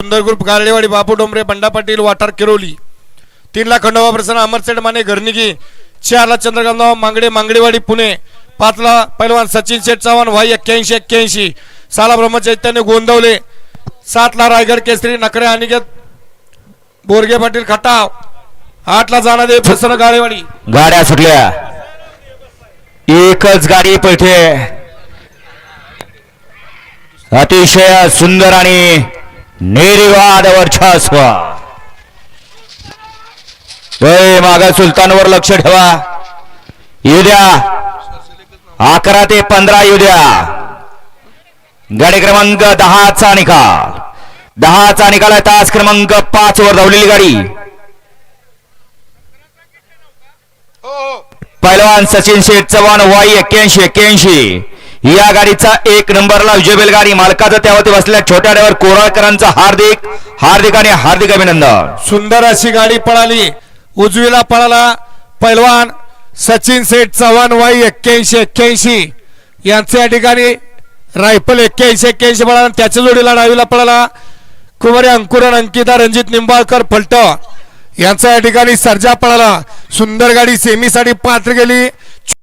सुंदर ग्रुप गारडेवाडी बापू डोंबरे बंडा पाटील वाटार किरोली. तीनला खंडोबा प्रसन्न अमरसेठ माने घरनिगी चारला चंद्रकांतराव मांगडे मांगडेवाडी पुणे. पाचला पैलवान सचिन शेठ चव्हाण वाई एक्क्याऐंशी एक्क्याऐंशी. साला ब्रह्मचैत्याने गोंदवले. सातला रायगड केसरी नकरे अनिकेत बोरगे पाटील खटाव. आठला जाणारे प्रसन्न गारेवाडी गाड्या सुटल्या. एकच गाडी पळते अतिशय सुंदर आणि निर्वाद वर्चस्व. मागा सुलतानवर लक्ष ठेवा. येऊ द्या अकरा ते पंधरा येऊ द्या गाडी क्रमांक दहाचा निकाल. दहाचा निकाल आहे तास क्रमांक पाच वर धावलेली गाडी. पैलवान सचिन शेठ चव्हाण वाई एक्क्याऐंशी एक्क्याऐंशी. या गाडीचा एक नंबरला विजय गाडी मालकाचा त्यावरती बसलेल्या छोट्या ड्रायव्हर कोराळकरांचा हार्दिक हार्दिक आणि हार्दिक अभिनंदन. सुंदर अशी गाडी पळाली. उजवीला पळाला पैलवान सचिन सेठ चव्हाण वाई एक्क्याऐंशी एक्क्याऐंशी. यांच्या या ठिकाणी रायफल एक्क्याऐंशी एक्क्याऐंशी पळाला त्याच्या जोडीला डावीला पळाला कुमारी अंकुरन अंकिता रणजित निंबाळकर फलट यांचा या ठिकाणी सर्जा पळाला. सुंदर गाडी सेमीसाठी पात्र गेली.